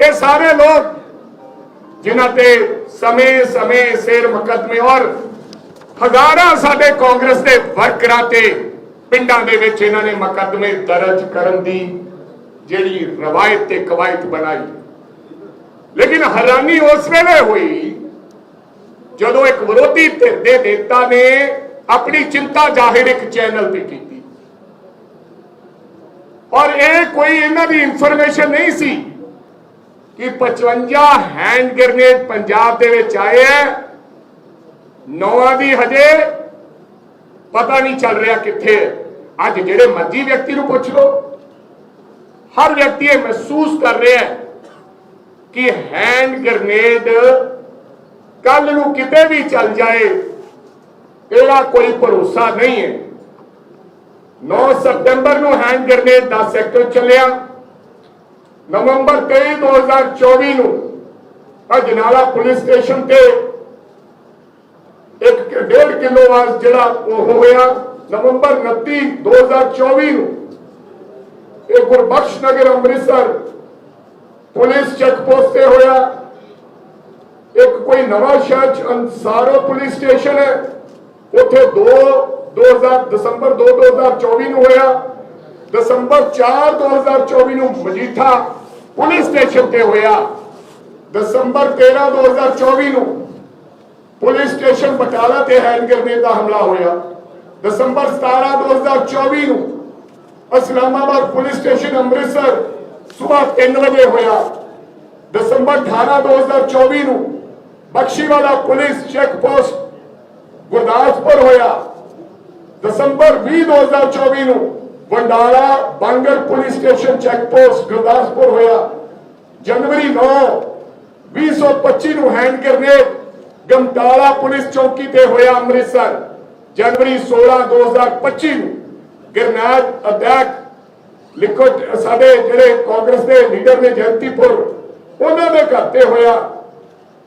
ਇਹ ਸਾਰੇ ਲੋਕ ਜਿਨ੍ਹਾਂ ਤੇ ਸਮੇਂ-ਸਮੇਂ ਸਿਰ ਮੁਕਦਮੇ ਔਰ ਹਜ਼ਾਰਾਂ ਸਾਡੇ ਕਾਂਗਰਸ ਦੇ ਵਰਕਰਾਂ ਤੇ ਪਿੰਡਾਂ ਦੇ ਵਿੱਚ ਇਹਨਾਂ ਨੇ ਮੁਕੱਦਮੇ ਦਰਜ ਕਰਨ ਦੀ ਜਿਹੜੀ ਰਵਾਇਤ ਤੇ ਕਵਾਇਤ ਬਣਾਈ। ਲੇਕਿਨ ਹੈਰਾਨੀ ਉਸ ਵੇਲੇ ਹੋਈ ਜਦੋਂ ਇੱਕ ਵਿਰੋਧੀ ਧਿਰ ਦੇ ਨੇਤਾ ਨੇ ਆਪਣੀ ਚਿੰਤਾ ਜ਼ਾਹਿਰ ਇੱਕ ਚੈਨਲ ਤੇ ਕੀਤੀ। ਔਰ ਇਹ ਕੋਈ ਇਹਨਾਂ ਦੀ ਇਨਫੋਰਮੇਸ਼ਨ ਨਹੀਂ ਸੀ ਕਿ 55 ਹੈਂਡ ਗ੍ਰਨੇਡ ਪੰਜਾਬ ਦੇ ਵਿੱਚ ਆਏ ਹੈ ਨੌਵਾਂ ਦੀ ਹਜੇ ਪਤਾ ਨਹੀਂ ਚੱਲ ਰਿਹਾ ਕਿੱਥੇ। ਅੱਜ ਜਿਹੜੇ ਮਰਜ਼ੀ ਵਿਅਕਤੀ ਨੂੰ ਪੁੱਛ ਲਓ। ਹਰ ਵਿਅਕਤੀ ਇਹ ਮਹਿਸੂਸ ਕਰ ਰਿਹਾ ਹੈ ਕਿ ਹੈਂਡ ਗ੍ਰਨੇਡ ਕੱਲ ਨੂੰ ਕਿਤੇ ਵੀ ਚੱਲ ਜਾਏ, ਇਹਦਾ ਕੋਈ ਭਰੋਸਾ ਨਹੀਂ ਹੈ। 9 ਸਤੰਬਰ ਨੂੰ ਹੈਂਡ ਗ੍ਰਨੇਡ ਦਾ ਸੈਕਟਰ ਚੱਲਿਆ। ਨਵੰਬਰ 23 2024 ਨੂੰ ਅਜਨਾਲਾ ਪੁਲਿਸ ਸਟੇਸ਼ਨ ਤੇ ਇੱਕ ਡੇਢ ਕਿਲੋ ਵਾਸ ਜਿਹੜਾ ਉਹ ਹੋਇਆ, ਨਵੰਬਰ 29 2024 ਨੂੰ। ਇਹ Gurbakhsh Nagar Amritsar police check post ਤੇ ਹੋਇਆ। ਇੱਕ ਕੋਈ ਨਵਾਂ ਸ਼ਹਿਰ ਚ ਅੰਸਾਰੋ ਪੁਲਿਸ ਸਟੇਸ਼ਨ ਹੈ। ਉੱਥੇ 2 2000 ਦਸੰਬਰ 2 2024 ਨੂੰ ਹੋਇਆ। ਦਸੰਬਰ 4 2024 ਨੂੰ ਮਜੀਠਾ ਪੁਲਿਸ ਸਟੇਸ਼ਨ ਤੇ ਹੋਇਆ। ਦਸੰਬਰ 13 2024 ਨੂੰ ਪੁਲਿਸ ਸਟੇਸ਼ਨ ਬਟਾਲਾ ਤੇ ਹੈਂਡ ਗ੍ਰਨੇਡ ਦਾ ਹਮਲਾ ਹੋਇਆ। ਦਸੰਬਰ 17 2024 ਨੂੰ ਇਸਲਾਮਾਬਾਦ ਪੁਲਿਸ ਸਟੇਸ਼ਨ ਅੰਮ੍ਰਿਤਸਰ ਸਵੇਰ 3 ਵਜੇ ਹੋਇਆ। ਦਸੰਬਰ 18 2024 ਨੂੰ Bakhshiwala police check post Gurdaspur ਹੋਇਆ। ਦਸੰਬਰ 20 2024 ਨੂੰ Wandala, Bangar police station check post Gurdaspur ਹੋਇਆ। ਜਨਵਰੀ 9 2025 ਨੂੰ ਹੈਂਡ ਗ੍ਰਨੇਡ ਗਮਟਾਲਾ ਪੁਲਿਸ ਚੌਕੀ ਤੇ ਹੋਇਆ ਅੰਮ੍ਰਿਤਸਰ। ਜਨਵਰੀ 16 2025 ਨੂੰ ਗ੍ਰਨੇਡ ਅਟੈਕ ਲਿਖੋ, ਸਾਡੇ ਜਿਹੜੇ ਕਾਂਗਰਸ ਦੇ ਲੀਡਰ ਨੇ ਜਯੰਤੀਪੁਰ, ਉਹਨਾਂ ਦੇ ਘਰ ਤੇ ਹੋਇਆ।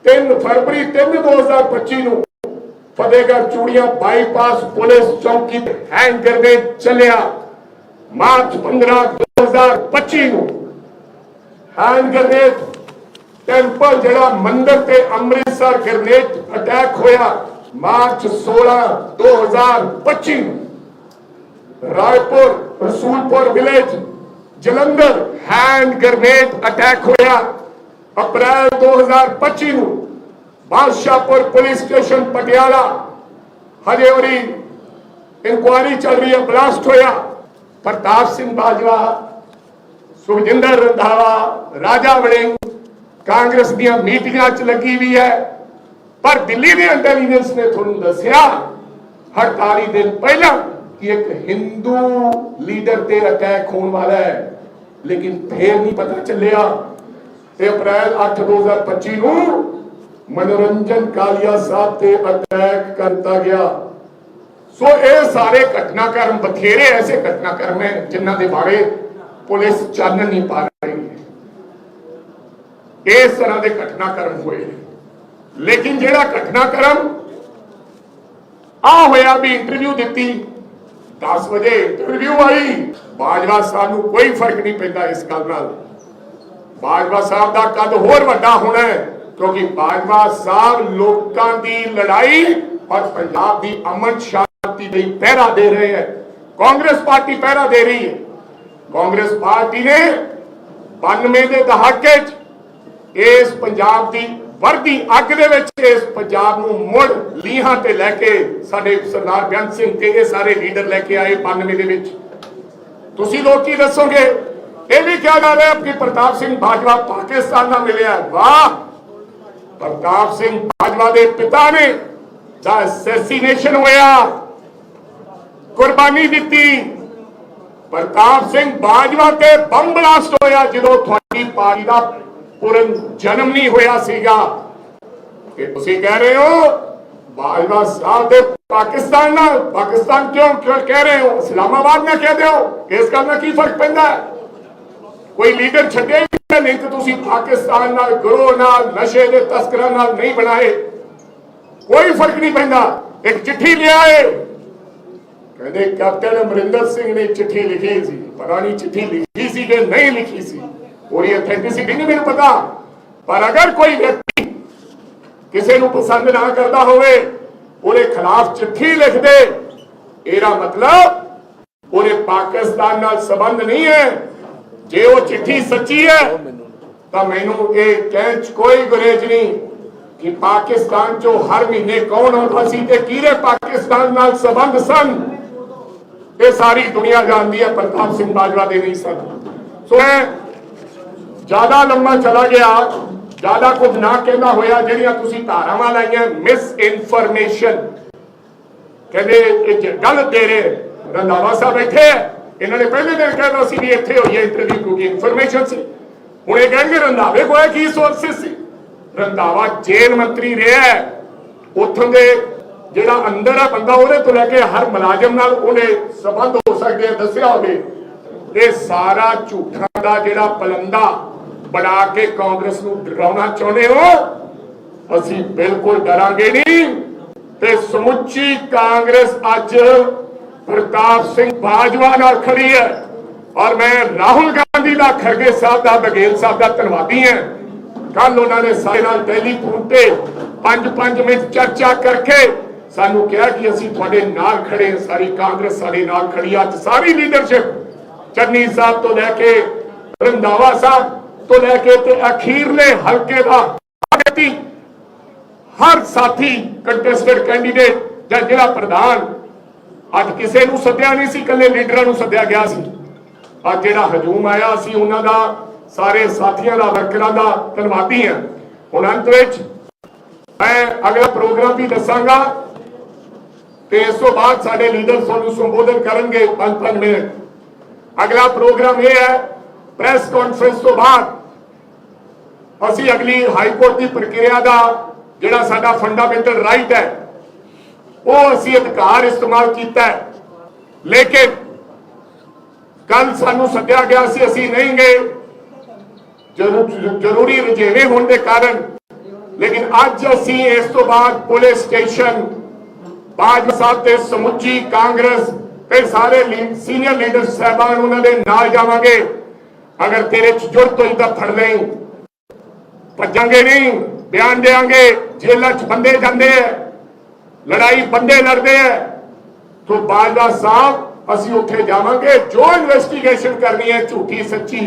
3 ਫਰਵਰੀ 3 2025 ਨੂੰ ਫਤਿਹਗੜ੍ਹ ਚੂੜੀਆਂ ਬਾਈਪਾਸ ਪੁਲਿਸ ਚੌਕੀ ਤੇ ਹੈਂਡ ਗ੍ਰਨੇਡ ਚੱਲਿਆ। ਮਾਰਚ 15 2025 ਨੂੰ ਹੈਂਡ ਗ੍ਰਨੇਡ ਟੈਂਪਲ ਜਿਹੜਾ ਮੰਦਿਰ ਤੇ ਅੰਮ੍ਰਿਤਸਰ ਗ੍ਰਨੇਡ ਅਟੈਕ ਹੋਇਆ ਮਾਰਚ 16 2025 ਨੂੰ। Raipur, Rasulpur village, Jalandhar hand grenade attack ਹੋਇਆ ਅਪ੍ਰੈਲ 2025 ਨੂੰ। ਬਾਦਸ਼ਾਹਪੁਰ ਪੁਲਿਸ ਸਟੇਸ਼ਨ ਪਟਿਆਲਾ, ਹਜੇ ਉਹਦੀ ਇਨਕੁਆਇਰੀ ਚੱਲ ਰਹੀ ਹੈ, ਬਲਾਸਟ ਹੋਇਆ। ਪ੍ਰਤਾਪ ਸਿੰਘ ਬਾਜਵਾ, ਸੁਖਜਿੰਦਰ ਰੰਧਾਵਾ, ਰਾਜਾ ਵੜਿੰਗ, ਕਾਂਗਰਸ ਦੀਆਂ ਮੀਟਿੰਗਾਂ 'ਚ ਲੱਗੀ ਵੀ ਹੈ। ਪਰ ਦਿੱਲੀ ਦੇ ਇੰਟੈਲੀਜੈਂਸ ਨੇ ਤੁਹਾਨੂੰ ਦੱਸਿਆ 48 ਦਿਨ ਪਹਿਲਾਂ ਕਿ ਇੱਕ ਹਿੰਦੂ ਲੀਡਰ ਤੇ ਅਟੈਕ ਹੋਣ ਵਾਲਾ ਹੈ। ਲੇਕਿਨ ਫੇਰ ਨਹੀਂ ਪਤਾ ਚੱਲਿਆ, ਤੇ ਅਪ੍ਰੈਲ 8 2025 ਨੂੰ ਮਨੋਰੰਜਨ ਕਾਲੀਆ ਸਾਹਿਬ ਤੇ ਅਟੈਕ ਕਰਤਾ ਗਿਆ। ਸੋ ਇਹ ਸਾਰੇ ਘਟਨਾਕ੍ਰਮ ਬਥੇਰੇ ਐਸੇ ਘਟਨਾਕ੍ਰਮ ਹੈ ਜਿਨ੍ਹਾਂ ਦੇ ਬਾਰੇ ਪੁਲਿਸ ਚਾਨਣ ਨਹੀਂ ਪਾ ਰਹੀ ਹੈ। ਇਸ ਤਰ੍ਹਾਂ ਦੇ ਘਟਨਾਕ੍ਰਮ ਹੋਏ ਲੇਕਿਨ ਜਿਹੜਾ ਘਟਨਾਕ੍ਰਮ ਆ ਹੋਇਆ ਵੀ ਇੰਟਰਵਿਊ ਦਿੱਤੀ 10 ਵਜੇ ਇੰਟਰਵਿਊ ਆਈ, ਬਾਜਵਾ ਸਾਹਿਬ ਨੂੰ ਕੋਈ ਫ਼ਰਕ ਨਹੀਂ ਪੈਂਦਾ ਇਸ ਗੱਲ ਨਾਲ। ਬਾਜਵਾ ਸਾਹਿਬ ਦਾ ਕੱਦ ਹੋਰ ਵੱਡਾ ਹੋਣਾ ਹੈ, ਕਿਉਂਕਿ ਬਾਜਵਾ ਸਾਹਿਬ ਲੋਕਾਂ ਦੀ ਲੜਾਈ ਔਰ ਪੰਜਾਬ ਦੀ ਅਮਨ ਸ਼ਾਂਤੀ ਲਈ ਪਹਿਰਾ ਦੇ ਰਹੇ ਹੈ। ਕਾਂਗਰਸ ਪਾਰਟੀ ਪਹਿਰਾ ਦੇ ਰਹੀ ਹੈ। ਕਾਂਗਰਸ ਪਾਰਟੀ ਨੇ 92 ਦੇ ਦਹਾਕੇ 'ਚ ਇਸ ਪੰਜਾਬ ਦੀ ਵਰਦੀ ਅੱਗ ਦੇ ਵਿੱਚ ਇਸ ਪੰਜਾਬ ਨੂੰ ਮੁੜ ਲੀਹਾਂ ਤੇ ਲੈ ਕੇ ਸਾਡੇ ਸਰਦਾਰ ਬੇਅੰਤ ਸਿੰਘ ਤੇ ਇਹ ਸਾਰੇ ਲੀਡਰ ਲੈ ਕੇ ਆਏ 92 ਦੇ ਵਿੱਚ। ਤੁਸੀਂ ਲੋਕ ਕੀ ਦੱਸੋਗੇ? ਇਹ ਵੀ ਕਿਹਾ ਜਾ ਰਿਹਾ ਕਿ ਪ੍ਰਤਾਪ ਸਿੰਘ ਬਾਜਵਾ ਪਾਕਿਸਤਾਨ ਨਾਲ ਮਿਲਿਆ ਵਾਹ! ਪ੍ਰਤਾਪ ਸਿੰਘ ਬਾਜਵਾ ਦੇ ਪਿਤਾ ਨੇ ਦਾ ਅਸੈਸੀਨੇਸ਼ਨ ਹੋਇਆ। ਕੁਰਬਾਨੀ ਦਿੱਤੀ। ਪ੍ਰਤਾਪ ਸਿੰਘ ਬਾਜਵਾ ਤੇ ਬੰਬ ਬਲਾਸਟ ਹੋਇਆ ਜਦੋਂ ਤੁਹਾਡੀ ਪਾਰਟੀ ਦਾ ਪੁਰਨ ਜਨਮ ਨਹੀਂ ਹੋਇਆ ਸੀਗਾ। ਕਿ ਤੁਸੀਂ ਕਹਿ ਰਹੇ ਹੋ, ਬਾਜਵਾ ਸਾਹਿਬ ਦੇ ਪਾਕਿਸਤਾਨ ਨਾਲ, ਪਾਕਿਸਤਾਨ ਕਿਉਂ ਕਿਉਂ ਕਹਿ ਰਹੇ ਹੋ? ਇਸਲਾਮਾਬਾਦ ਨਾਲ ਕਹਿ ਦਿਓ। ਇਸ ਗੱਲ ਨਾਲ ਕੀ ਫ਼ਰਕ ਪੈਂਦਾ? ਕੋਈ ਲੀਡਰ ਛੱਡਿਆ ਨਹੀਂ ਤੇ ਤੁਸੀਂ ਪਾਕਿਸਤਾਨ ਨਾਲ ਗਰੋਹ ਨਾਲ, ਨਸ਼ੇ ਦੇ ਤਸਕਰਾਂ ਨਾਲ ਨਹੀਂ ਬਣਾਏ। ਕੋਈ ਫ਼ਰਕ ਨਹੀਂ ਪੈਂਦਾ। ਇੱਕ ਚਿੱਠੀ ਲਿਆਏ। ਕਹਿੰਦੇ ਕੈਪਟਨ ਅਮਰਿੰਦਰ ਸਿੰਘ ਨੇ ਚਿੱਠੀ ਲਿਖੀ ਸੀ, ਪਤਾ ਨਹੀਂ ਚਿੱਠੀ ਲਿਖੀ ਸੀ ਕਿ ਨਹੀਂ ਲਿਖੀ ਸੀ। ਉਹਦੀ ਅਥੈਂਟਿਸਿਟੀ ਨਹੀਂ ਮੈਨੂੰ ਪਤਾ। ਪਰ ਅਗਰ ਕੋਈ ਵਿਅਕਤੀ ਕਿਸੇ ਨੂੰ ਪਸੰਦ ਨਾ ਕਰਦਾ ਹੋਵੇ, ਉਹਦੇ ਖਿਲਾਫ ਚਿੱਠੀ ਲਿਖ ਦੇ, ਇਹਦਾ ਮਤਲਬ ਉਹਦੇ ਪਾਕਿਸਤਾਨ ਨਾਲ ਸੰਬੰਧ ਨਹੀਂ ਹੈ। ਜੇ ਉਹ ਚਿੱਠੀ ਸੱਚੀ ਹੈ, ਤਾਂ ਮੈਨੂੰ ਇਹ ਕਹਿਣ ਚ ਕੋਈ ਗੁਰੇਜ ਨਹੀਂ ਕਿ ਪਾਕਿਸਤਾਨ ਚੋਂ ਹਰ ਮਹੀਨੇ ਕੌਣ ਆਉਂਦਾ ਸੀ ਤੇ ਕਿਹੜੇ ਪਾਕਿਸਤਾਨ ਨਾਲ ਸੰਬੰਧ ਸਨ। ਇਹ ਸਾਰੀ ਦੁਨੀਆ ਜਾਣਦੀ ਹੈ, ਪ੍ਰਤਾਪ ਸਿੰਘ ਬਾਜਵਾ ਦੇ ਨਹੀਂ ਸਨ। ਸੋ ਮੈਂ ਜ਼ਿਆਦਾ ਲੰਮਾ ਚਲਾ ਗਿਆ, ਜ਼ਿਆਦਾ ਕੁਝ ਨਾ ਕਹਿੰਦਾ ਹੋਇਆ, ਜਿਹੜੀਆਂ ਤੁਸੀਂ ਧਾਰਾਵਾਂ ਲਾਈਆਂ ਮਿਸ ਇਨਫੋਰਮੇਸ਼ਨ ਕਹਿੰਦੇ, ਇਹ ਜ- ਗਲਤ ਰੰਧਾਵਾ ਸਾਹਿਬ ਬੈਠੇ ਇਹਨਾਂ ਨੇ ਪਹਿਲੇ ਦਿਨ ਕਹਿੰਦਾ ਸੀ ਵੀ ਇੱਥੇ ਹੋਈ ਹੈ ਇੰਟਰਵਿਊ ਕਿਉਂਕਿ ਇਨਫੋਰਮੇਸ਼ਨ ਸੀ। ਹੁਣ ਇਹ ਕਹਿਣਗੇ, ਰੰਧਾਵੇ ਕੋਲ ਕੀ ਸੋਰਸਿਸ ਸੀ? ਰੰਧਾਵਾ ਜੇਲ੍ਹ ਮੰਤਰੀ ਰਿਹਾ ਉੱਥੋਂ ਦੇ ਜਿਹੜਾ ਅੰਦਰ ਆ ਬੰਦਾ, ਉਹਦੇ ਤੋਂ ਲੈ ਕੇ ਹਰ ਮੁਲਾਜ਼ਮ ਨਾਲ ਉਹਨੇ ਸੰਬੰਧ ਹੋ ਸਕਦੇ ਆ, ਦੱਸਿਆ ਹੋਵੇ। ਇਹ ਸਾਰਾ ਝੂਠਾਂ ਦਾ ਜਿਹੜਾ ਪਲੰਦਾ ਬਣਾ ਕੇ ਕਾਂਗਰਸ ਨੂੰ ਡਰਾਉਣਾ ਚਾਹੁੰਦੇ ਹੋ, ਅਸੀਂ ਬਿਲਕੁਲ ਡਰਾਂਗੇ ਨਹੀਂ। ਤੇ ਸਮੁੱਚੀ ਕਾਂਗਰਸ ਅੱਜ ਪ੍ਰਤਾਪ ਸਿੰਘ ਬਾਜਵਾ ਨਾਲ ਖੜੀ ਹੈ। ਔਰ ਮੈਂ ਰਾਹੁਲ ਗਾਂਧੀ ਦਾ ਖਰਗੇ ਸਾਹਿਬ ਦਾ ਬਗੇਲ ਸਾਹਿਬ ਦਾ ਧੰਨਵਾਦੀ ਹਾਂ। ਕੱਲ ਉਹਨਾਂ ਨੇ ਸਾਡੇ ਨਾਲ ਟੈਲੀਫੋਨ ਤੇ 5-5 ਮਿੰਟ ਚਰਚਾ ਕਰਕੇ ਸਾਨੂੰ ਕਿਹਾ ਕਿ ਅਸੀਂ ਤੁਹਾਡੇ ਨਾਲ ਖੜੇ ਸਾਰੀ ਕਾਂਗਰਸ ਸਾਡੇ ਨਾਲ ਖੜੀ ਅੱਜ ਸਾਰੀ ਲੀਡਰਸ਼ਿਪ ਚੰਨੀ ਸਾਹਿਬ ਤੋਂ ਲੈ ਕੇ ਰੰਧਾਵਾ ਸਾਹਿਬ ਤੋਂ ਲੈ ਕੇ ਤੇ ਅਖੀਰਲੇ ਹਲਕੇ ਦਾ ਵਿਅਕਤੀ ਹਰ ਸਾਥੀ ਕੰਟੈਸਟਡ ਕੈਂਡੀਡੇਟ ਜਾਂ ਜ਼ਿਲ੍ਹਾ ਪ੍ਰਧਾਨ ਅੱਜ ਕਿਸੇ ਨੂੰ ਸੱਦਿਆ ਨਹੀਂ ਸੀ ਕੱਲੇ ਲੀਡਰਾਂ ਨੂੰ ਸੱਦਿਆ ਗਿਆ ਸੀ। ਅੱਜ ਜਿਹੜਾ ਹਜੂਮ ਆਇਆ ਸੀ ਉਹਨਾਂ ਦਾ, ਸਾਰੇ ਸਾਥੀਆਂ ਦਾ ਵਰਕਰਾਂ ਦਾ ਧੰਨਵਾਦੀ ਹਾਂ। ਹੁਣ ਅੰਤ ਵਿੱਚ ਮੈਂ ਅਗਲਾ ਪ੍ਰੋਗਰਾਮ ਵੀ ਦੱਸਾਂਗਾ। ਤੇ ਇਸ ਤੋਂ ਬਾਅਦ ਸਾਡੇ ਲੀਡਰ ਤੁਹਾਨੂੰ ਸੰਬੋਧਨ ਕਰਨਗੇ 5-5 ਮਿੰਟ। ਅਗਲਾ ਪ੍ਰੋਗਰਾਮ ਇਹ ਹੈ ਪ੍ਰੈਸ ਕਾਨਫਰੰਸ ਤੋਂ ਬਾਅਦ ਅਸੀਂ ਅਗਲੀ ਹਾਈ ਕੋਰਟ ਦੀ ਪ੍ਰਕਿਰਿਆ ਦਾ ਜਿਹੜਾ ਸਾਡਾ ਫੰਡਾਮੈਂਟਲ ਰਾਈਟ ਹੈ, ਉਹ ਅਸੀਂ ਅਧਿਕਾਰ ਇਸਤੇਮਾਲ ਕੀਤਾ ਹੈ। ਲੇਕਿਨ ਕੱਲ ਸਾਨੂੰ ਸੱਦਿਆ ਗਿਆ ਸੀ, ਅਸੀਂ ਨਹੀਂ ਗਏ। ਜ਼ਰੂਰੀ ਰਜੇਵੇਂ ਹੋਣ ਦੇ ਕਾਰਨ। ਲੇਕਿਨ ਅੱਜ ਅਸੀਂ ਇਸ ਤੋਂ ਬਾਅਦ ਪੁਲਿਸ ਸਟੇਸ਼ਨ ਬਾਜਵਾ ਸਾਹਿਬ ਤੇ ਸਮੁੱਚੀ ਕਾਂਗਰਸ ਤੇ ਸਾਰੇ ਸੀਨੀਅਰ ਲੀਡਰ ਸਾਹਿਬਾਨ ਉਹਨਾਂ ਦੇ ਨਾਲ ਜਾਵਾਂਗੇ। ਅਗਰ ਤੇਰੇ ਚ ਜੁਰਤ ਹੋਈ ਤਾਂ ਫੜ ਲਈ। ਭੱਜਾਂਗੇ ਨਹੀਂ, ਬਿਆਨ ਦੇਾਂਗੇ ਜੇਲ੍ਹਾਂ ਚ ਬੰਦੇ ਜਾਂਦੇ ਐ। ਲੜਾਈ ਬੰਦੇ ਲੜਦੇ ਐ। ਤੋਂ ਬਾਜਵਾ ਸਾਹਿਬ, ਅਸੀਂ ਉੱਥੇ ਜਾਵਾਂਗੇ। ਜੋ ਇਨਵੈਸਟੀਗੇਸ਼ਨ ਕਰਨੀ ਹੈ ਝੂਠੀ ਸੱਚੀ।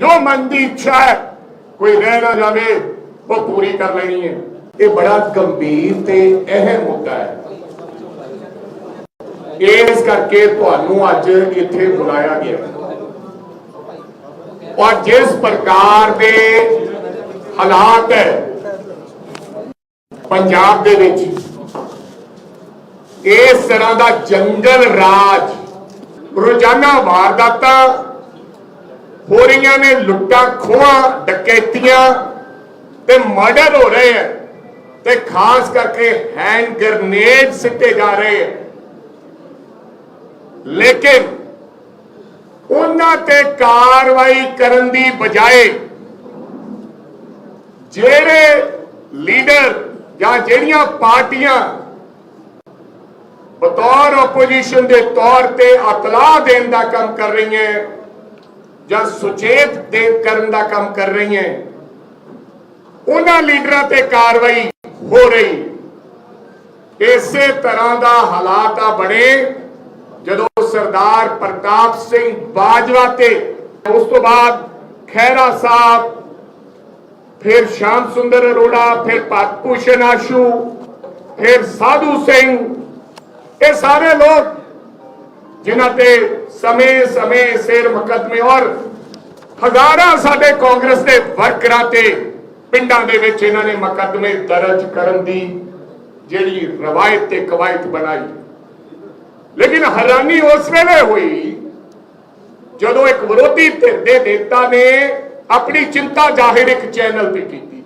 ਜੋ ਮਨ ਦੀ ਇੱਛਾ ਹੈ ਕੋਈ ਰਹਿ ਨਾ ਜਾਵੇ, ਉਹ ਪੂਰੀ ਕਰ ਲੈਣੀ ਹੈ ਇਹ ਬੜਾ ਗੰਭੀਰ ਤੇ ਅਹਿਮ ਮੁੱਦਾ ਹੈ ਇਸ ਕਰਕੇ ਤੁਹਾਨੂੰ ਅੱਜ ਇੱਥੇ ਬੁਲਾਇਆ ਗਿਆ। ਔਰ ਜਿਸ ਪ੍ਰਕਾਰ ਦੇ ਹਾਲਾਤ ਹੈ, ਪੰਜਾਬ ਦੇ ਵਿੱਚ, ਇਸ ਤਰ੍ਹਾਂ ਦਾ ਜੰਗਲ ਰਾਜ, ਰੋਜ਼ਾਨਾ ਵਾਰਦਾਤਾਂ ਹੋ ਰਹੀਆਂ ਨੇ, ਲੁੱਟਾਂ, ਖੋਹਾਂ, ਡਕੈਤੀਆਂ ਤੇ ਮਰਡਰ ਹੋ ਰਹੇ ਹੈ ਤੇ ਖਾਸ ਕਰਕੇ ਹੈਂਡ ਗ੍ਰਨੇਡ ਸਿੱਟੇ ਜਾ ਰਹੇ ਹੈ। ਲੇਕਿਨ ਉਹਨਾਂ ਤੇ ਕਾਰਵਾਈ ਕਰਨ ਦੀ ਬਜਾਏ ਜਿਹੜੇ ਲੀਡਰ ਜਾਂ ਜਿਹੜੀਆਂ ਪਾਰਟੀਆਂ ਬਤੌਰ ਆਪੋਜੀਸ਼ਨ ਦੇ ਤੌਰ ਤੇ ਇਤਲਾਹ ਦੇਣ ਦਾ ਕੰਮ ਕਰ ਰਹੀਆਂ, ਜਾਂ ਸੁਚੇਤ ਦੇ ਕਰਨ ਦਾ ਕੰਮ ਕਰ ਰਹੀਆਂ, ਉਹਨਾਂ ਲੀਡਰਾਂ ਤੇ ਕਾਰਵਾਈ ਹੋ ਰਹੀ। ਇਸੇ ਤਰ੍ਹਾਂ ਦਾ ਹਾਲਾਤ ਆ ਬਣੇ। ਸਰਦਾਰ ਪ੍ਰਤਾਪ ਸਿੰਘ ਬਾਜਵਾ ਤੇ। ਉਸ ਤੋਂ ਬਾਅਦ ਖੈਰਾ ਸਾਹਿਬ, ਫਿਰ ਸ਼ਾਮ ਸੁੰਦਰ ਅਰੋੜਾ, ਫਿਰ ਭੂਸ਼ਣ ਆਸ਼ੂ ਫਿਰ ਸਾਧੂ ਸਿੰਘ। ਇਹ ਸਾਰੇ ਲੋਕ ਜਿਨ੍ਹਾਂ ਤੇ ਸਮੇਂ-ਸਮੇਂ ਸਿਰ ਮੁਕੱਦਮੇ ਔਰ ਹਜ਼ਾਰਾਂ ਸਾਡੇ ਕਾਂਗਰਸ ਦੇ ਵਰਕਰਾਂ ਤੇ ਪਿੰਡਾਂ ਦੇ ਵਿੱਚ ਇਹਨਾਂ ਨੇ ਮੁਕੱਦਮੇ ਦਰਜ ਕਰਨ ਦੀ ਜਿਹੜੀ ਰਵਾਇਤ ਤੇ ਕਵਾਇਤ ਬਣਾਈ। ਲੇਕਿਨ ਹੈਰਾਨੀ ਉਸ ਵੇਲੇ ਹੋਈ ਜਦੋਂ ਇੱਕ ਵਿਰੋਧੀ ਧਿਰ ਦੇ ਨੇਤਾ ਨੇ ਆਪਣੀ ਚਿੰਤਾ ਜ਼ਾਹਿਰ ਇੱਕ ਚੈਨਲ ਤੇ ਕੀਤੀ।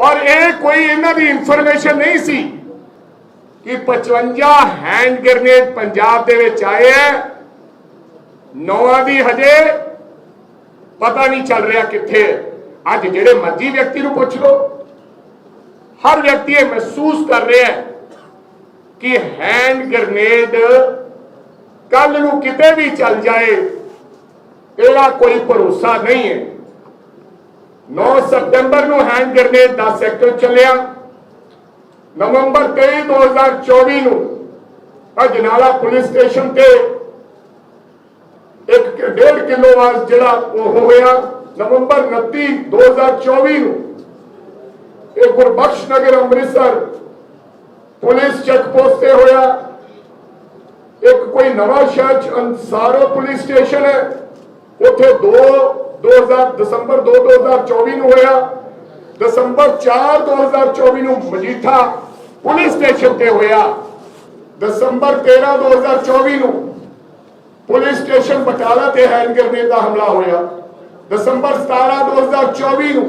ਔਰ ਇਹ ਕੋਈ ਇਹਨਾਂ ਦੀ ਇਨਫੋਰਮੇਸ਼ਨ ਨਹੀਂ ਸੀ ਕਿ 55 ਹੈਂਡ ਗ੍ਰਨੇਡ ਪੰਜਾਬ ਦੇ ਵਿੱਚ ਆਏ ਹੈ ਨੌਵਾਂ ਦੀ ਹਜੇ ਪਤਾ ਨਹੀਂ ਚੱਲ ਰਿਹਾ ਕਿੱਥੇ ਅੱਜ ਜਿਹੜੇ ਮਰਜ਼ੀ ਵਿਅਕਤੀ ਨੂੰ ਪੁੱਛ ਲਓ। ਹਰ ਵਿਅਕਤੀ ਇਹ ਮਹਿਸੂਸ ਕਰ ਰਿਹਾ ਹੈ ਕਿ ਹੈਂਡ ਗ੍ਰਨੇਡ ਕੱਲ ਨੂੰ ਕਿਤੇ ਵੀ ਚੱਲ ਜਾਏ, ਇਹਦਾ ਕੋਈ ਭਰੋਸਾ ਨਹੀਂ ਹੈ। 9 ਸਤੰਬਰ ਨੂੰ ਹੈਂਡ ਗ੍ਰਨੇਡ ਦਾ ਸੈਕਟਰ ਚੱਲਿਆ। ਨਵੰਬਰ 23 2024 ਨੂੰ ਅਜਨਾਲਾ ਪੁਲਿਸ ਸਟੇਸ਼ਨ ਤੇ ਇੱਕ ਡੇਢ ਕਿਲੋ ਵਾਸ ਜਿਹੜਾ ਉਹ ਹੋਇਆ, ਨਵੰਬਰ 29 2024 ਨੂੰ। ਇਹ Gurbakhsh Nagar Amritsar police check post ਤੇ ਹੋਇਆ। ਇੱਕ ਕੋਈ ਨਵਾਂ ਸ਼ਹਿਰ ਚ ਅੰਸਾਰੋ ਪੁਲਿਸ ਸਟੇਸ਼ਨ ਹੈ। ਉੱਥੇ 2 2000 ਦਸੰਬਰ 2 2024 ਨੂੰ ਹੋਇਆ। ਦਸੰਬਰ 4 2024 ਨੂੰ ਮਜੀਠਾ ਪੁਲਿਸ ਸਟੇਸ਼ਨ ਤੇ ਹੋਇਆ। ਦਸੰਬਰ 13 2024 ਨੂੰ ਪੁਲਿਸ ਸਟੇਸ਼ਨ ਬਟਾਲਾ ਤੇ ਹੈਂਡ ਗ੍ਰਨੇਡ ਦਾ ਹਮਲਾ ਹੋਇਆ। ਦਸੰਬਰ 17 2024 ਨੂੰ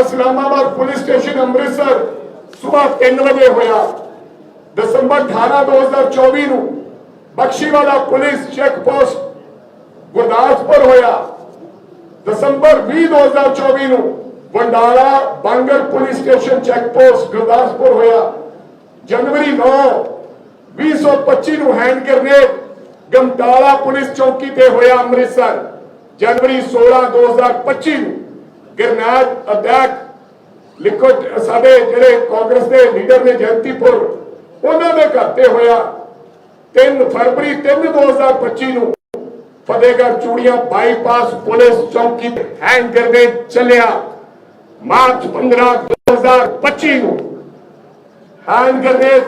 ਇਸਲਾਮਾਬਾਦ ਪੁਲਿਸ ਸਟੇਸ਼ਨ ਅੰਮ੍ਰਿਤਸਰ ਸਵੇਰ 3 ਵਜੇ ਹੋਇਆ। ਦਸੰਬਰ 18 2024 ਨੂੰ Bakhshiwala police check post Gurdaspur ਹੋਇਆ। ਦਸੰਬਰ 20 2024 ਨੂੰ Wandala Bangar police station check post Gurdaspur ਹੋਇਆ। ਜਨਵਰੀ 9 2025 ਨੂੰ ਹੈਂਡ ਗ੍ਰਨੇਡ ਗਮਟਾਲਾ ਪੁਲਿਸ ਚੌਕੀ ਤੇ ਹੋਇਆ ਅੰਮ੍ਰਿਤਸਰ। ਜਨਵਰੀ 16 2025 ਨੂੰ ਗ੍ਰਨੇਡ ਅਟੈਕ ਲਿਖੋ ਸਾਡੇ ਜਿਹੜੇ ਕਾਂਗਰਸ ਦੇ ਲੀਡਰ ਨੇ ਜਯੰਤੀਪੁਰ, ਉਹਨਾਂ ਦੇ ਘਰ ਤੇ ਹੋਇਆ 3 ਫਰਵਰੀ 3 2025 ਨੂੰ ਫਤਿਹਗੜ੍ਹ ਚੂੜੀਆਂ ਬਾਈਪਾਸ ਪੁਲਿਸ ਚੌਕੀ ਤੇ ਹੈਂਡ ਗ੍ਰਨੇਡ ਚੱਲਿਆ। ਮਾਰਚ 15 2025 ਨੂੰ ਹੈਂਡ ਗ੍ਰਨੇਡ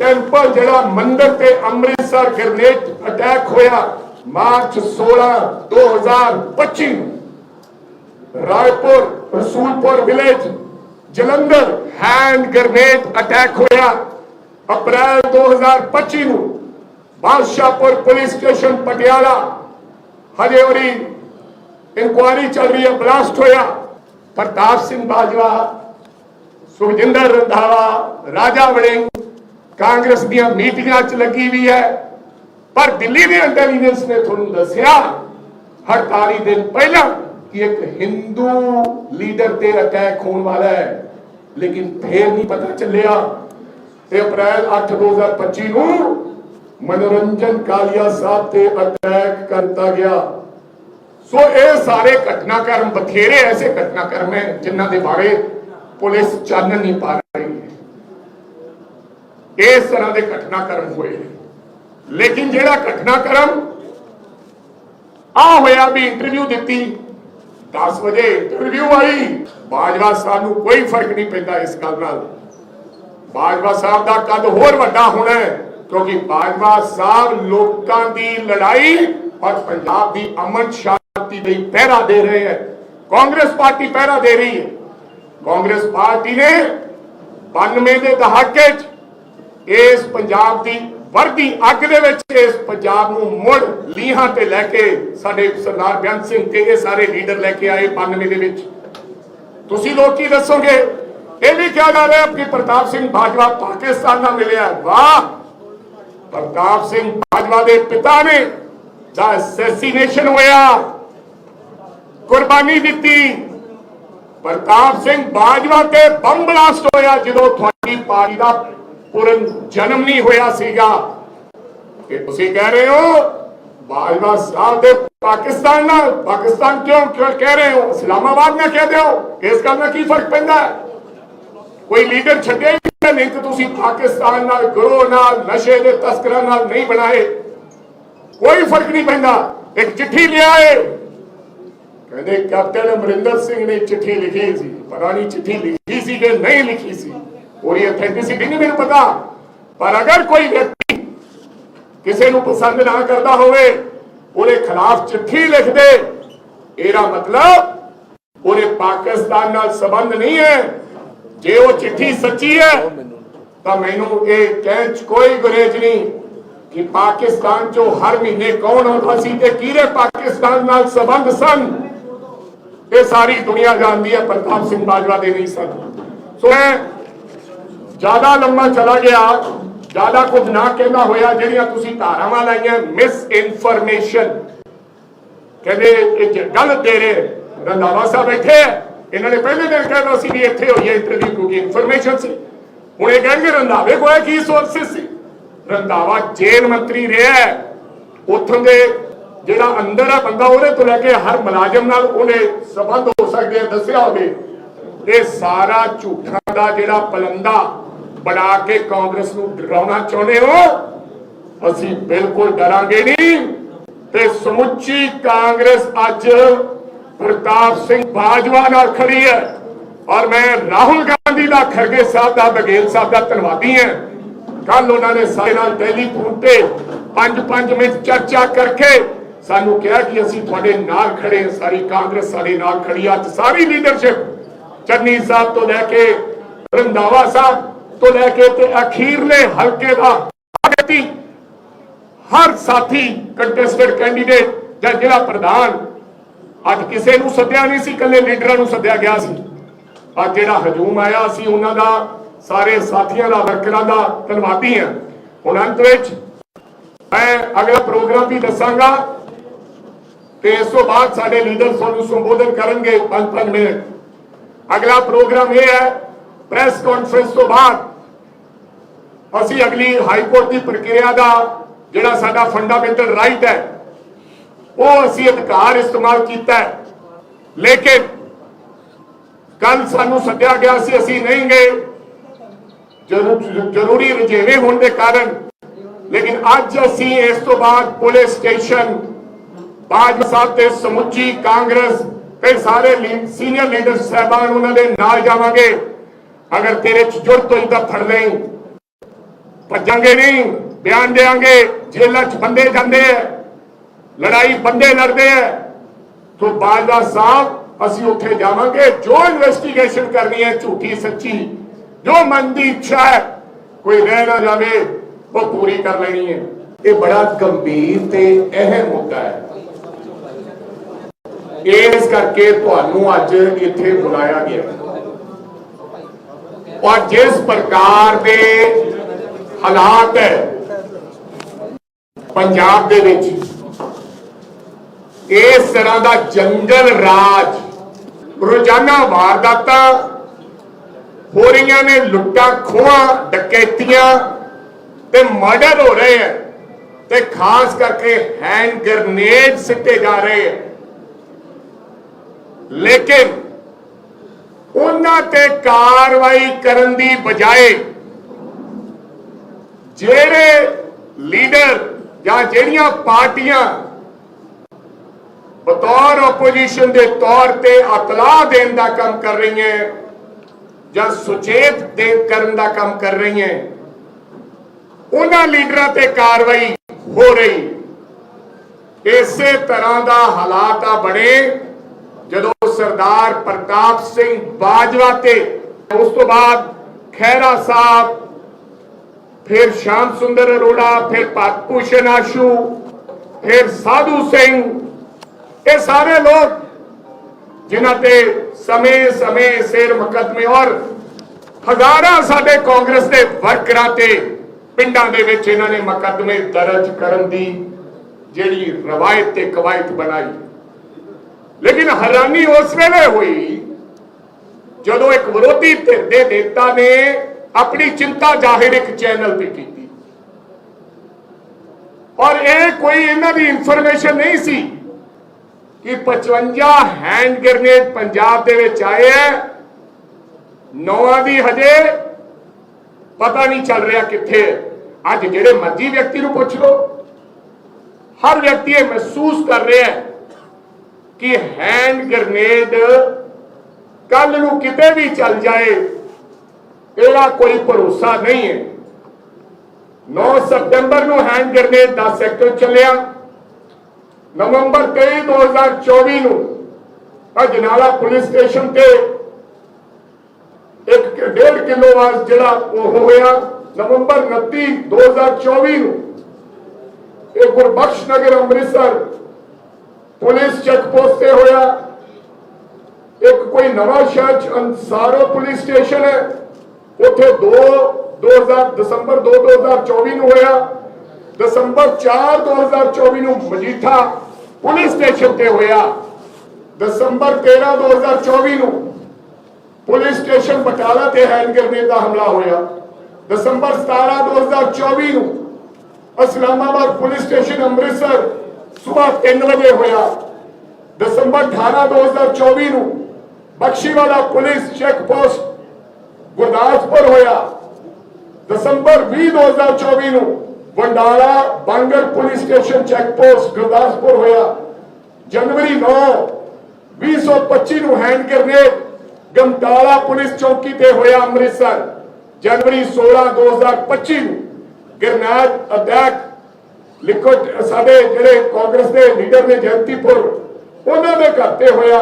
ਟੈਂਪਲ ਜਿਹੜਾ ਮੰਦਿਰ ਤੇ ਅੰਮ੍ਰਿਤਸਰ ਗ੍ਰਨੇਡ ਅਟੈਕ ਹੋਇਆ ਮਾਰਚ 16 2025 ਨੂੰ। Raipur Rasulpur village Jalandhar hand grenade attack ਹੋਇਆ। ਅਪ੍ਰੈਲ 2025 ਨੂੰ ਬਾਦਸ਼ਾਹਪੁਰ ਪੁਲਿਸ ਸਟੇਸ਼ਨ ਪਟਿਆਲਾ ਹਜੇ ਉਹਦੀ ਇਨਕੁਆਰੀ ਚੱਲ ਰਹੀ ਹੈ, ਬਲਾਸਟ ਹੋਇਆ। ਪ੍ਰਤਾਪ ਸਿੰਘ ਬਾਜਵਾ, ਸੁਖਜਿੰਦਰ ਰੰਧਾਵਾ, ਰਾਜਾ ਵੜਿੰਗ, ਕਾਂਗਰਸ ਦੀਆਂ ਮੀਟਿੰਗਾਂ 'ਚ ਲੱਗੀ ਵੀ ਹੈ। ਪਰ ਦਿੱਲੀ ਦੇ ਇੰਟੈਲੀਜੈਂਸ ਨੇ ਤੁਹਾਨੂੰ ਦੱਸਿਆ 48 ਦਿਨ ਪਹਿਲਾਂ ਕਿ ਇੱਕ ਹਿੰਦੂ ਲੀਡਰ ਤੇ ਅਟੈਕ ਹੋਣ ਵਾਲਾ ਹੈ ਲੇਕਿਨ ਫੇਰ ਨਹੀਂ ਪਤਾ ਚੱਲਿਆ ਤੇ ਅਪ੍ਰੈਲ 8 2025 ਨੂੰ ਮਨੋਰੰਜਨ ਕਾਲੀਆ ਸਾਹਿਬ ਤੇ ਅਟੈਕ ਕਰਤਾ ਗਿਆ ਸੋ ਇਹ ਸਾਰੇ ਘਟਨਾਕ੍ਰਮ ਬਥੇਰੇ ਐਸੇ ਘਟਨਾਕ੍ਰਮ ਹੈ ਜਿਨ੍ਹਾਂ ਦੇ ਬਾਰੇ ਪੁਲਿਸ ਚਾਨਣ ਨਹੀਂ ਪਾ ਰਹੀ ਹੈ ਇਸ ਤਰ੍ਹਾਂ ਦੇ ਘਟਨਾਕ੍ਰਮ ਹੋਏ ਨੇ ਲੇਕਿਨ ਜਿਹੜਾ ਘਟਨਾਕ੍ਰਮ ਆ ਹੋਇਆ ਵੀ ਇੰਟਰਵਿਊ ਦਿੱਤੀ 10 ਵਜੇ ਇੰਟਰਵਿਊ ਆਈ। ਬਾਜਵਾ ਸਾਹਿਬ ਨੂੰ ਕੋਈ ਫ਼ਰਕ ਨਹੀਂ ਪੈਂਦਾ ਇਸ ਗੱਲ ਨਾਲ। ਬਾਜਵਾ ਸਾਹਿਬ ਦਾ ਕੱਦ ਹੋਰ ਵੱਡਾ ਹੋਣਾ ਕਿਉਂਕਿ ਬਾਜਵਾ ਸਾਹਿਬ ਲੋਕਾਂ ਦੀ ਲੜਾਈ ਔਰ ਪੰਜਾਬ ਦੀ ਅਮਨ ਸ਼ਾਂਤੀ ਲਈ ਪਹਿਰਾ ਦੇ ਰਹੇ ਹੈ। ਕਾਂਗਰਸ ਪਾਰਟੀ ਪਹਿਰਾ ਦੇ ਰਹੀ ਹੈ। ਕਾਂਗਰਸ ਪਾਰਟੀ ਨੇ 92 ਦੇ ਦਹਾਕੇ 'ਚ ਇਸ ਪੰਜਾਬ ਦੀ ਵਰਦੀ ਅੱਗ ਦੇ ਵਿੱਚ ਇਸ ਪੰਜਾਬ ਨੂੰ ਮੁੜ ਲੀਹਾਂ ਤੇ ਲੈ ਕੇ ਸਾਡੇ ਸਰਦਾਰ ਬਿਆਨ ਸਿੰਘ ਤੇ ਇਹ ਸਾਰੇ ਲੀਡਰ ਲੈ ਕੇ ਆਏ 92 ਦੇ ਵਿੱਚ। ਤੁਸੀਂ ਲੋਕ ਕੀ ਦੱਸੋਗੇ? ਇਹ ਵੀ ਕਿਹਾ ਜਾ ਰਿਹਾ ਕਿ ਪ੍ਰਤਾਪ ਸਿੰਘ ਬਾਜਵਾ ਪਾਕਿਸਤਾਨ ਨਾਲ ਮਿਲਿਆ ਵਾਹ! ਪ੍ਰਤਾਪ ਸਿੰਘ ਬਾਜਵਾ ਦੇ ਪਿਤਾ ਨੇ ਦਾ ਅਸੈਸੀਨੇਸ਼ਨ ਹੋਇਆ। ਕੁਰਬਾਨੀ ਦਿੱਤੀ। ਪ੍ਰਤਾਪ ਸਿੰਘ ਬਾਜਵਾ ਤੇ ਬੰਬ ਬਲਾਸਟ ਹੋਇਆ ਜਦੋਂ ਤੁਹਾਡੀ ਪਾਰਟੀ ਦਾ ਪੂਰਨ ਜਨਮ ਨਹੀਂ ਹੋਇਆ ਸੀਗਾ। ਕਿ ਤੁਸੀਂ ਕਹਿ ਰਹੇ ਹੋ, ਬਾਜਵਾ ਸਾਹਿਬ ਦੇ ਪਾਕਿਸਤਾਨ ਨਾਲ, ਪਾਕਿਸਤਾਨ ਕਿਉਂ ਕਿਉਂ ਕਹਿ ਰਹੇ ਹੋ? ਇਸਲਾਮਾਬਾਦ ਨਾਲ ਕਹਿ ਦਿਓ। ਇਸ ਗੱਲ ਨਾਲ ਕੀ ਫ਼ਰਕ ਪੈਂਦਾ? ਕੋਈ ਲੀਡਰ ਛੱਡਿਆ ਲਿੰਕ ਤੁਸੀਂ ਪਾਕਿਸਤਾਨ ਨਾਲ ਗਰੋਹ ਨਾਲ, ਨਸ਼ੇ ਦੇ ਤਸਕਰਾਂ ਨਾਲ ਨਹੀਂ ਬਣਾਏ। ਕੋਈ ਫ਼ਰਕ ਨਹੀਂ ਪੈਂਦਾ। ਇੱਕ ਚਿੱਠੀ ਲਿਆਏ। ਕਹਿੰਦੇ, ਕੈਪਟਨ ਅਮਰਿੰਦਰ ਸਿੰਘ ਨੇ ਚਿੱਠੀ ਲਿਖੀ ਸੀ। ਪਤਾ ਨਹੀਂ ਚਿੱਠੀ ਲਿਖੀ ਸੀ ਕਿ ਨਹੀਂ ਲਿਖੀ ਸੀ? ਉਹਦੀ ਅਥੈਂਟਿਸਿਟੀ ਨਹੀਂ ਮੈਨੂੰ ਪਤਾ। ਪਰ ਅਗਰ ਕੋਈ ਵਿਅਕਤੀ ਕਿਸੇ ਨੂੰ ਪਸੰਦ ਨਾ ਕਰਦਾ ਹੋਵੇ, ਉਹਦੇ ਖਿਲਾਫ ਚਿੱਠੀ ਲਿਖ ਦੇ, ਇਹਦਾ ਮਤਲਬ ਉਹਦੇ ਪਾਕਿਸਤਾਨ ਨਾਲ ਸੰਬੰਧ ਨਹੀਂ ਹੈ। ਜੇ ਉਹ ਚਿੱਠੀ ਸੱਚੀ ਹੈ, ਤਾਂ ਮੈਨੂੰ ਇਹ ਕਹਿਣ 'ਚ ਕੋਈ ਗੁਰੇਜ ਨਹੀਂ ਕਿ ਪਾਕਿਸਤਾਨ 'ਚੋਂ ਹਰ ਮਹੀਨੇ ਕੌਣ ਆਉਂਦਾ ਸੀ ਤੇ ਕਿਹੜੇ ਪਾਕਿਸਤਾਨ ਨਾਲ ਸੰਬੰਧ ਸਨ। ਇਹ ਸਾਰੀ ਦੁਨੀਆ ਜਾਣਦੀ ਹੈ, ਪ੍ਰਤਾਪ ਸਿੰਘ ਬਾਜਵਾ ਦੇ ਨਹੀਂ ਸਨ। ਸੋ ਜ਼ਿਆਦਾ ਲੰਮਾ ਚਲਾ ਗਿਆ, ਜ਼ਿਆਦਾ ਕੁਝ ਨਾ ਕਹਿੰਦਾ ਹੋਇਆ, ਜਿਹੜੀਆਂ ਤੁਸੀਂ ਧਾਰਾਵਾਂ ਲਾਈਆਂ ਮਿਸ ਇਨਫੋਰਮੇਸ਼ਨ ਕਹਿੰਦੇ, ਇਹ ਜ- ਗਲਤ ਰੰਧਾਵਾ ਸਾਹਿਬ ਬੈਠੇ ਇਹਨਾਂ ਨੇ ਪਹਿਲੇ ਦਿਨ ਕਹਿੰਦਾ ਸੀ ਵੀ ਇੱਥੇ ਹੋਈ ਹੈ ਇੰਟਰਵਿਊ ਕਿਉਂਕਿ ਇਨਫੋਰਮੇਸ਼ਨ ਸੀ। ਹੁਣ ਇਹ ਕਹਿੰਦੇ ਰੰਧਾਵੇ ਕੋਲ ਕੀ ਸੋਰਸਿਸ ਸੀ? ਰੰਧਾਵਾ ਜੇਲ੍ਹ ਮੰਤਰੀ ਰਿਹਾ ਉੱਥੋਂ ਦੇ ਜਿਹੜਾ ਅੰਦਰ ਆ ਬੰਦਾ, ਉਹਦੇ ਤੋਂ ਲੈ ਕੇ ਹਰ ਮੁਲਾਜ਼ਮ ਨਾਲ ਉਹਨੇ ਸੰਬੰਧ ਹੋ ਸਕਦੇ ਆ, ਦੱਸਿਆ ਹੋਵੇ। ਇਹ ਸਾਰਾ ਝੂਠਾਂ ਦਾ ਜਿਹੜਾ ਪਲੰਦਾ ਬਣਾ ਕੇ ਕਾਂਗਰਸ ਨੂੰ ਡਰਾਉਣਾ ਚਾਹੁੰਦੇ ਹੋ? ਅਸੀਂ ਬਿਲਕੁਲ ਡਰਾਂਗੇ ਨਹੀਂ। ਤੇ ਸਮੁੱਚੀ ਕਾਂਗਰਸ ਅੱਜ ਪ੍ਰਤਾਪ ਸਿੰਘ ਬਾਜਵਾ ਨਾਲ ਖੜੀ ਹੈ। ਔਰ ਮੈਂ ਰਾਹੁਲ ਗਾਂਧੀ ਦਾ ਖਰਗੇ ਸਾਹਿਬ ਦਾ ਬਗੇਲ ਸਾਹਿਬ ਦਾ ਧੰਨਵਾਦੀ ਹਾਂ। ਕੱਲ ਉਹਨਾਂ ਨੇ ਸਾਡੇ ਨਾਲ ਟੈਲੀਫੋਨ ਤੇ 5-5 ਮਿੰਟ ਚਰਚਾ ਕਰਕੇ ਸਾਨੂੰ ਕਿਹਾ ਕਿ ਅਸੀਂ ਤੁਹਾਡੇ ਨਾਲ ਖੜੇ ਹਾਂ। ਸਾਰੀ ਕਾਂਗਰਸ ਸਾਡੇ ਨਾਲ ਖੜੀ ਅੱਜ ਸਾਰੀ ਲੀਡਰਸ਼ਿਪ ਚੰਨੀ ਸਾਹਿਬ ਤੋਂ ਲੈ ਕੇ ਰੰਦਾਵਾ ਸਾਹਿਬ ਤੋਂ ਲੈ ਕੇ ਤੇ ਅਖੀਰਲੇ ਹਲਕੇ ਦਾ ਵਿਅਕਤੀ ਹਰ ਸਾਥੀ ਕੰਟੈਸਟਡ ਕੈਂਡੀਡੇਟ ਜਾਂ ਜ਼ਿਲ੍ਹਾ ਪ੍ਰਧਾਨ, ਅੱਜ ਕਿਸੇ ਨੂੰ ਸੱਦਿਆ ਨਹੀਂ ਸੀ, ਇਕੱਲੇ ਲੀਡਰਾਂ ਨੂੰ ਸੱਦਿਆ ਗਿਆ ਸੀ। ਅੱਜ ਜਿਹੜਾ ਹਜੂਮ ਆਇਆ ਸੀ ਉਹਨਾਂ ਦਾ, ਸਾਰੇ ਸਾਥੀਆਂ ਦਾ, ਵਰਕਰਾਂ ਦਾ ਧੰਨਵਾਦੀ ਹਾਂ। ਹੁਣ ਅੰਤ ਵਿੱਚ ਮੈਂ ਅਗਲਾ ਪ੍ਰੋਗਰਾਮ ਵੀ ਦੱਸਾਂਗਾ ਤੇ ਇਸ ਤੋਂ ਬਾਅਦ ਸਾਡੇ ਲੀਡਰ ਤੁਹਾਨੂੰ ਸੰਬੋਧਨ ਕਰਨਗੇ 5-5 ਮਿੰਟ। ਅਗਲਾ ਪ੍ਰੋਗਰਾਮ ਇਹ ਹੈ ਪ੍ਰੈਸ ਕਾਨਫਰੰਸ ਤੋਂ ਬਾਅਦ ਅਸੀਂ ਅਗਲੀ ਹਾਈ ਕੋਰਟ ਦੀ ਪ੍ਰਕਿਰਿਆ ਦਾ ਜਿਹੜਾ ਸਾਡਾ ਫੰਡਾਮੈਂਟਲ ਰਾਈਟ ਹੈ, ਉਹ ਅਸੀਂ ਅਧਿਕਾਰ ਇਸਤੇਮਾਲ ਕੀਤਾ ਲੇਕਿਨ ਕੱਲ ਸਾਨੂੰ ਸੱਦਿਆ ਗਿਆ ਸੀ, ਅਸੀਂ ਨਹੀਂ ਗਏ। ਜ਼ਰੂਰੀ ਰਜੇਵੇਂ ਹੋਣ ਦੇ ਕਾਰਨ। ਲੇਕਿਨ ਅੱਜ ਅਸੀਂ ਇਸ ਤੋਂ ਬਾਅਦ ਪੁਲਿਸ ਸਟੇਸ਼ਨ, ਬਾਜਵਾ ਸਾਹਿਬ ਤੇ ਸਮੁੱਚੀ ਕਾਂਗਰਸ ਤੇ ਸਾਰੇ ਸੀਨੀਅਰ ਲੀਡਰ ਸਹਿਬਾਨ ਉਹਨਾਂ ਦੇ ਨਾਲ ਜਾਵਾਂਗੇ। ਅਗਰ ਤੇਰੇ ਚ ਜੁਰਤ ਹੋਈ ਤਾਂ ਫੜ ਲੈ ਭੱਜਾਂਗੇ ਨਹੀਂ, ਬਿਆਨ ਦੇਾਂਗੇ ਜੇਲ੍ਹਾਂ ਚ ਬੰਦੇ ਜਾਂਦੇ ਐ, ਲੜਾਈ ਬੰਦੇ ਲੜਦੇ ਐ। ਤੋਂ ਬਾਜਵਾ ਸਾਹਿਬ, ਅਸੀਂ ਉੱਥੇ ਜਾਵਾਂਗੇ, ਜੋ ਇਨਵੈਸਟੀਗੇਸ਼ਨ ਕਰਨੀ ਹੈ ਝੂਠੀ ਸੱਚੀ, ਜੋ ਮਨ ਦੀ ਇੱਛਾ ਹੈ ਕੋਈ ਰਹਿ ਨਾ ਜਾਵੇ, ਉਹ ਪੂਰੀ ਕਰ ਲੈਣੀ ਹੈ ਇਹ ਬੜਾ ਗੰਭੀਰ ਤੇ ਅਹਿਮ ਮੁੱਦਾ ਹੈ ਇਸ ਕਰਕੇ ਤੁਹਾਨੂੰ ਅੱਜ ਇੱਥੇ ਬੁਲਾਇਆ ਗਿਆ। ਔਰ ਜਿਸ ਪ੍ਰਕਾਰ ਦੇ ਹਾਲਾਤ ਹੈ, ਪੰਜਾਬ ਦੇ ਵਿੱਚ, ਇਸ ਤਰ੍ਹਾਂ ਦਾ ਜੰਗਲ ਰਾਜ, ਰੋਜ਼ਾਨਾ ਵਾਰਦਾਤਾਂ ਹੋ ਰਹੀਆਂ ਨੇ, ਲੁੱਟਾਂ, ਖੋਹਾਂ, ਡਕੈਤੀਆਂ ਤੇ ਮਰਡਰ ਹੋ ਰਹੇ ਹੈ ਤੇ ਖਾਸ ਕਰਕੇ ਹੈਂਡ ਗ੍ਰਨੇਡ ਸਿੱਟੇ ਜਾ ਰਹੇ ਹੈ। ਲੇਕਿਨ ਉਹਨਾਂ ਤੇ ਕਾਰਵਾਈ ਕਰਨ ਦੀ ਬਜਾਏ ਜਿਹੜੇ ਲੀਡਰ ਜਾਂ ਜਿਹੜੀਆਂ ਪਾਰਟੀਆਂ ਬਤੌਰ ਆਪੋਜੀਸ਼ਨ ਦੇ ਤੌਰ ਤੇ ਇਤਲਾਹ ਦੇਣ ਦਾ ਕੰਮ ਕਰ ਰਹੀਆਂ ਜਾਂ ਸੁਚੇਤ ਦੇ ਕਰਨ ਦਾ ਕੰਮ ਕਰ ਰਹੀਆਂ, ਉਹਨਾਂ ਲੀਡਰਾਂ ਤੇ ਕਾਰਵਾਈ ਹੋ ਰਹੀ। ਇਸੇ ਤਰ੍ਹਾਂ ਦਾ ਹਾਲਾਤ ਆ ਬਣੇ। ਜਦੋਂ ਸਰਦਾਰ ਪ੍ਰਤਾਪ ਸਿੰਘ ਬਾਜਵਾ ਤੇ ਉਸ ਤੋਂ ਬਾਅਦ ਖਹਿਰਾ ਸਾਹਿਬ, ਫਿਰ ਸ਼ਾਮ ਸੁੰਦਰ ਅਰੋੜਾ, ਫਿਰ ਭਾਰਤ ਭੂਸ਼ਣ ਆਸ਼ੂ ਫਿਰ ਸਾਧੂ ਸਿੰਘ, ਇਹ ਸਾਰੇ ਲੋਕ ਜਿਨ੍ਹਾਂ ਤੇ ਸਮੇਂ-ਸਮੇਂ ਸਿਰ ਮੁਕੱਦਮੇ ਔਰ ਹਜ਼ਾਰਾਂ ਸਾਡੇ ਕਾਂਗਰਸ ਦੇ ਵਰਕਰਾਂ ਤੇ ਪਿੰਡਾਂ ਦੇ ਵਿੱਚ ਇਹਨਾਂ ਨੇ ਮੁਕੱਦਮੇ ਦਰਜ ਕਰਨ ਦੀ ਜਿਹੜੀ ਰਵਾਇਤ ਤੇ ਕਵਾਇਤ ਬਣਾਈ। ਲੇਕਿਨ ਹੈਰਾਨੀ ਉਸ ਵੇਲੇ ਹੋਈ ਜਦੋਂ ਇੱਕ ਵਿਰੋਧੀ ਧਿਰ ਦੇ ਨੇਤਾ ਨੇ ਆਪਣੀ ਚਿੰਤਾ ਜ਼ਾਹਿਰ ਇੱਕ ਚੈਨਲ ਤੇ ਕੀਤੀ। ਔਰ ਇਹ ਕੋਈ ਇਹਨਾਂ ਦੀ ਇਨਫੋਰਮੇਸ਼ਨ ਨਹੀਂ ਸੀ ਕਿ 55 ਹੈਂਡ ਗ੍ਰਨੇਡ ਪੰਜਾਬ ਦੇ ਵਿੱਚ ਆਏ ਹੈ ਨੌਆਂ ਦੀ ਹਜੇ ਪਤਾ ਨਹੀਂ ਚੱਲ ਰਿਹਾ ਕਿੱਥੇ ਅੱਜ ਜਿਹੜੇ ਮਰਜ਼ੀ ਵਿਅਕਤੀ ਨੂੰ ਪੁੱਛ ਲਓ। ਹਰ ਵਿਅਕਤੀ ਇਹ ਮਹਿਸੂਸ ਕਰ ਰਿਹਾ ਹੈ ਕਿ ਹੈਂਡ ਗ੍ਰਨੇਡ ਕੱਲ ਨੂੰ ਕਿਤੇ ਵੀ ਚੱਲ ਜਾਏ, ਇਹਦਾ ਕੋਈ ਭਰੋਸਾ ਨਹੀਂ ਹੈ। 9 ਸਤੰਬਰ ਨੂੰ ਹੈਂਡ ਗ੍ਰਨੇਡ ਦਾ ਸੈਕਟਰ ਚੱਲਿਆ। ਨਵੰਬਰ 23 2024 ਨੂੰ ਅਜਨਾਲਾ ਪੁਲਿਸ ਸਟੇਸ਼ਨ ਤੇ ਇੱਕ ਡੇਢ ਕਿਲੋ ਵਾਸ ਜਿਹੜਾ ਉਹ ਹੋਇਆ, ਨਵੰਬਰ 29 2024 ਨੂੰ। ਇਹ Gurbakhsh Nagar Amritsar police check post ਤੇ ਹੋਇਆ। ਇੱਕ ਕੋਈ ਨਵਾਂ ਸ਼ਹਿਰ ਚ ਅੰਸਾਰੋ ਪੁਲਿਸ ਸਟੇਸ਼ਨ ਹੈ। ਉੱਥੇ 2 2000 ਦਸੰਬਰ 2 2024 ਨੂੰ ਹੋਇਆ। ਦਸੰਬਰ 4 2024 ਨੂੰ ਮਜੀਠਾ ਪੁਲਿਸ ਸਟੇਸ਼ਨ ਤੇ ਹੋਇਆ। ਦਸੰਬਰ 13 2024 ਨੂੰ ਪੁਲਿਸ ਸਟੇਸ਼ਨ ਬਟਾਲਾ ਤੇ ਹੈਂਡ ਗ੍ਰਨੇਡ ਦਾ ਹਮਲਾ ਹੋਇਆ। ਦਸੰਬਰ 17 2024 ਨੂੰ ਇਸਲਾਮਾਬਾਦ ਪੁਲਿਸ ਸਟੇਸ਼ਨ ਅੰਮ੍ਰਿਤਸਰ ਸਵੇਰ 3 ਵਜੇ ਹੋਇਆ। ਦਸੰਬਰ 18 2024 ਨੂੰ Bakhshiwala police check post Gurdaspur ਹੋਇਆ। ਦਸੰਬਰ 20 2024 ਨੂੰ Wandala Bangar police station check post Gurdaspur ਹੋਇਆ। ਜਨਵਰੀ 9 2025 ਨੂੰ ਹੈਂਡ ਗ੍ਰਨੇਡ ਗਮਟਾਲਾ ਪੁਲਿਸ ਚੌਕੀ ਤੇ ਹੋਇਆ ਅੰਮ੍ਰਿਤਸਰ। ਜਨਵਰੀ 16 2025 ਨੂੰ ਗ੍ਰਨੇਡ ਅਟੈਕ ਲਿਕੁਇਡ ਸਾਡੇ ਜਿਹੜੇ ਕਾਂਗਰਸ ਦੇ ਲੀਡਰ ਨੇ ਜਯੰਤੀਪੁਰ, ਉਹਨਾਂ ਦੇ ਘਰ ਤੇ ਹੋਇਆ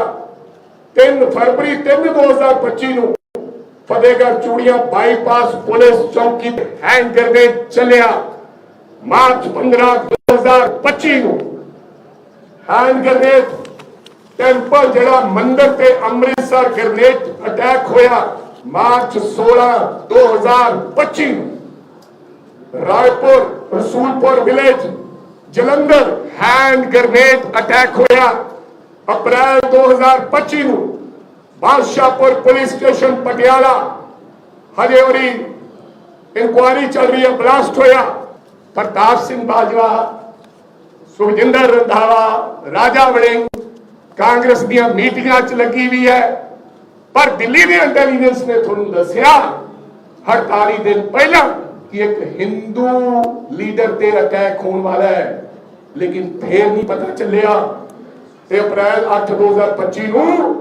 3 ਫਰਵਰੀ 3 2025 ਨੂੰ ਫਤਿਹਗੜ੍ਹ ਚੂੜੀਆਂ ਬਾਈਪਾਸ ਪੁਲਿਸ ਚੌਕੀ ਤੇ ਹੈਂਡ ਗ੍ਰਨੇਡ ਚੱਲਿਆ। ਮਾਰਚ 15 2025 ਨੂੰ ਹੈਂਡ ਗ੍ਰਨੇਡ ਟੈਂਪਲ ਜਿਹੜਾ ਮੰਦਿਰ ਤੇ ਅੰਮ੍ਰਿਤਸਰ ਗ੍ਰਨੇਡ ਅਟੈਕ ਹੋਇਆ ਮਾਰਚ 16 2025 ਨੂੰ। Raipur, Rasulpur village Jalandhar hand grenade attack ਹੋਇਆ। ਅਪ੍ਰੈਲ 2025 ਨੂੰ ਬਾਦਸ਼ਾਹਪੁਰ ਪੁਲਿਸ ਸਟੇਸ਼ਨ ਪਟਿਆਲਾ ਹਜੇ ਉਹਦੀ ਇਨਕੁਆਇਰੀ ਚੱਲ ਰਹੀ ਹੈ ਬਲਾਸਟ ਹੋਇਆ। ਪ੍ਰਤਾਪ ਸਿੰਘ ਬਾਜਵਾ, ਸੁਖਜਿੰਦਰ ਰੰਧਾਵਾ, ਰਾਜਾ ਵੜਿੰਗ, ਕਾਂਗਰਸ ਦੀਆਂ ਮੀਟਿੰਗਾਂ 'ਚ ਲੱਗੀ ਵੀ ਹੈ। ਪਰ ਦਿੱਲੀ ਦੇ ਇੰਟੈਲੀਜੈਂਸ ਨੇ ਤੁਹਾਨੂੰ ਦੱਸਿਆ 48 ਦਿਨ ਪਹਿਲਾਂ ਕਿ ਇੱਕ ਹਿੰਦੂ ਲੀਡਰ ਤੇ ਅਟੈਕ ਹੋਣ ਵਾਲਾ ਹੈ ਲੇਕਿਨ ਫੇਰ ਨਹੀਂ ਪਤਾ ਚੱਲਿਆ ਤੇ ਅਪ੍ਰੈਲ 8 2025 ਨੂੰ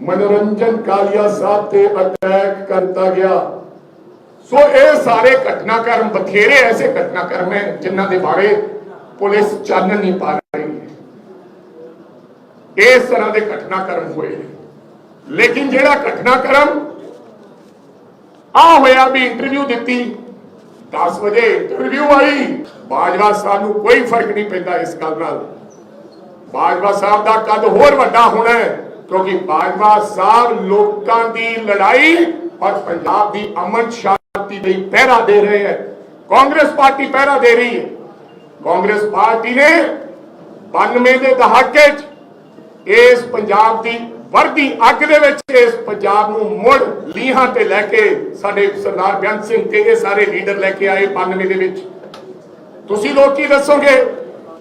ਮਨੋਰੰਜਨ ਕਾਲੀਆ ਸਾਹਿਬ ਤੇ ਅਟੈਕ ਕਰਤਾ ਗਿਆ ਸੋ ਇਹ ਸਾਰੇ ਘਟਨਾਕ੍ਰਮ ਬਥੇਰੇ ਐਸੇ ਘਟਨਾਕ੍ਰਮ ਹੈ ਜਿਨ੍ਹਾਂ ਦੇ ਬਾਰੇ ਪੁਲਿਸ ਚਾਨਣ ਨਹੀਂ ਪਾ ਰਹੀ ਹੈ ਇਸ ਤਰ੍ਹਾਂ ਦੇ ਘਟਨਾਕ੍ਰਮ ਹੋਏ ਨੇ। ਲੇਕਿਨ ਜਿਹੜਾ ਘਟਨਾਕ੍ਰਮ ਆ ਹੋਇਆ ਵੀ ਇੰਟਰਵਿਊ ਦਿੱਤੀ 10 ਵਜੇ ਇੰਟਰਵਿਊ ਆਈ। ਬਾਜਵਾ ਸਾਹਿਬ ਨੂੰ ਕੋਈ ਫ਼ਰਕ ਨਹੀਂ ਪੈਂਦਾ ਇਸ ਗੱਲ ਨਾਲ। ਬਾਜਵਾ ਸਾਹਿਬ ਦਾ ਕੱਦ ਹੋਰ ਵੱਡਾ ਹੋਣਾ ਕਿਉਂਕਿ ਬਾਜਵਾ ਸਾਹਿਬ ਲੋਕਾਂ ਦੀ ਲੜਾਈ ਔਰ ਪੰਜਾਬ ਦੀ ਅਮਨ ਸ਼ਾਂਤੀ ਲਈ ਪਹਿਰਾ ਦੇ ਰਹੇ ਹੈ। ਕਾਂਗਰਸ ਪਾਰਟੀ ਪਹਿਰਾ ਦੇ ਰਹੀ ਹੈ। ਕਾਂਗਰਸ ਪਾਰਟੀ ਨੇ 92 ਦੇ ਦਹਾਕੇ 'ਚ ਇਸ ਪੰਜਾਬ ਦੀ ਵਰਦੀ ਅੱਗ ਦੇ ਵਿੱਚ ਇਸ ਪੰਜਾਬ ਨੂੰ ਮੁੜ ਲੀਹਾਂ ਤੇ ਲੈ ਕੇ ਸਾਡੇ ਸਰਦਾਰ ਬੇਅੰਤ ਸਿੰਘ ਤੇ ਇਹ ਸਾਰੇ ਲੀਡਰ ਲੈ ਕੇ ਆਏ 92 ਦੇ ਵਿੱਚ। ਤੁਸੀਂ ਲੋਕ ਕੀ ਦੱਸੋਗੇ?